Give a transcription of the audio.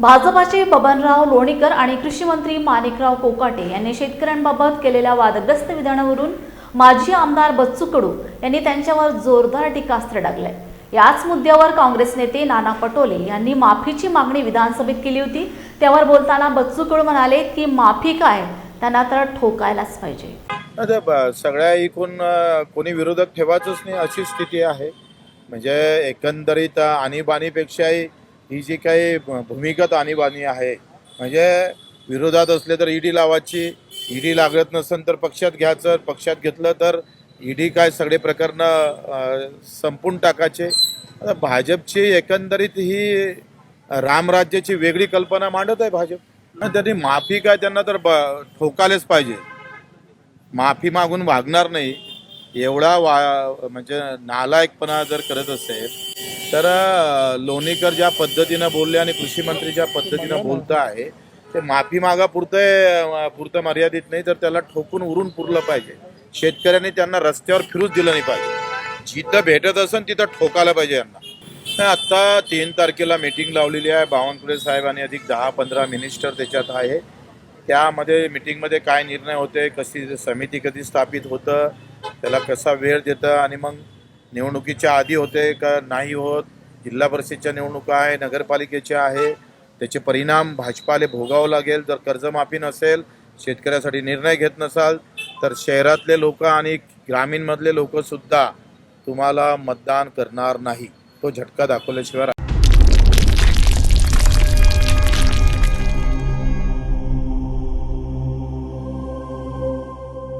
भाजपाचे बबनराव लोणीकर आणि कृषी मंत्री माणिकराव कोकाटे यांनी शेतकऱ्यांबाबत केलेल्या वादग्रस्त विधानावरून माजी आमदार बच्चू कडू यांनी त्यांच्यावर जोरदार टीकास्त्र डागलंय. याच मुद्द्यावर काँग्रेस नेते नाना पटोले यांनी माफीची मागणी विधानसभेत केली होती. त्यावर बोलताना बच्चू कडू म्हणाले की माफी काय? त्यांना तर ठोकायलाच पाहिजे. सगळ्या एकूण कोणी विरोधक ठेवायचंच नाही अशी स्थिती आहे. म्हणजे एकंदरीत आणीबाणीपेक्षाही ही जी काही भूमिगत आणीबाणी आहे म्हणजे विरोधात असले तर ईडी लावायची ईडी लागत नसेल तर पक्षात घ्यायचं पक्षात घेतलं तर ईडी काय सगळे प्रकरणं संपून टाकायचे. आता भाजपची एकंदरीत ही रामराज्याची वेगळी कल्पना मांडत आहे भाजप. आणि त्यांनी माफी काय त्यांना तर ब ठोकायलाच पाहिजे. माफी मागून वागणार नाही. एवढा वा म्हणजे नालायकपणा जर करत असेल तर लोणीकर ज्या पद्धतीनं बोलले आणि कृषी मंत्री ज्या पद्धतीनं बोलत आहे ते माफी मागा पुरतं पुरतं मर्यादित नाही तर त्याला ठोकून उरून पुरलं पाहिजे. शेतकऱ्यांनी त्यांना रस्त्यावर फिरूच दिलं नाही पाहिजे. जिथं भेटत असेल तिथं ठोकायला पाहिजे यांना. आत्ता तीन तारखेला मीटिंग लावलेली आहे बावनकुळे साहेब आणि अधिक दहा पंधरा मिनिस्टर त्याच्यात आहे. त्यामध्ये मिटिंगमध्ये काय निर्णय होते कशी समिती कधी स्थापित होतं त्याला कसा वेळ देतं आणि मग निवडणुकीच्या आधी होते का नाही होत? जिल्हा परिषदच्या निवडणुका आहे नगरपालिकेच्या आहे. त्याचे परिणाम भाजपाले भोगावं लागेल. जर कर्जमाफी नसेल शेतकऱ्यासाठी निर्णय घेत नसाल तर शहरातले लोक आणि ग्रामीणमधले लोकसुद्धा तुम्हाला मतदान करणार नाही. तो झटका दाखवल्याशिवाय